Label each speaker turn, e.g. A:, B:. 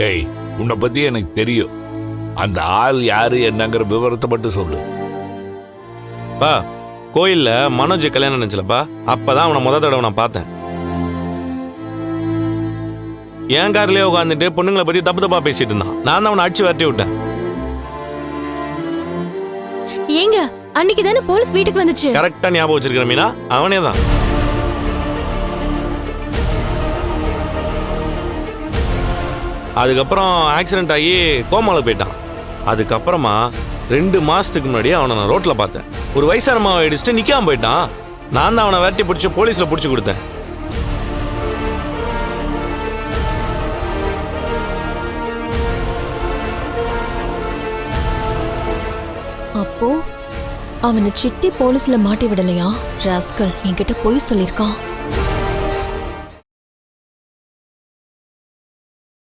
A: டேய் உன்னை பத்தி எனக்கு தெரியும். அந்த ஆள் யாரு என்னங்கிற விவரத்தை மட்டும் சொல்லு.
B: பா கோயில்ல மனோஜ் கல்யாணம் நினைச்சலப்பா அப்பதான் அவனை முத தடவை நான் பார்த்தேன். என் கார்லயே உட்காந்துட்டு பொண்ணுங்களை பத்தி தப்பு தப்பா பேசிட்டு இருந்தான். நான் தான் அவனை அடிச்சு விரட்டி விட்டேன்.
C: ஏங்க அன்னைக்கு தானே போலீஸ் வீட்டுக்கு வந்துச்சு?
B: கரெக்டா ஞாபகம் வச்சிருக்கிற மீனா? அவனே தான் அதுக்கப்புறம் ஆக்சிடென்ட் ஆகி கோமாவில் போயிட்டான். அதுக்கப்புறமா ரெண்டு மாதத்துக்கு முன்னாடி அவனை நான் ரோட்டில் பார்த்தேன். ஒரு வயசான மாவை அடிச்சுட்டு நிற்காம போயிட்டான். நான் தான் அவனை வேட்டி பிடிச்சி போலீஸில் பிடிச்சி கொடுத்தேன்.
C: அப்போ அவனை சிட்டி போலீஸ்ல மாட்டி விடலையா? ராஸ்கல் என்கிட்ட பொய் சொல்லியிருக்கான்.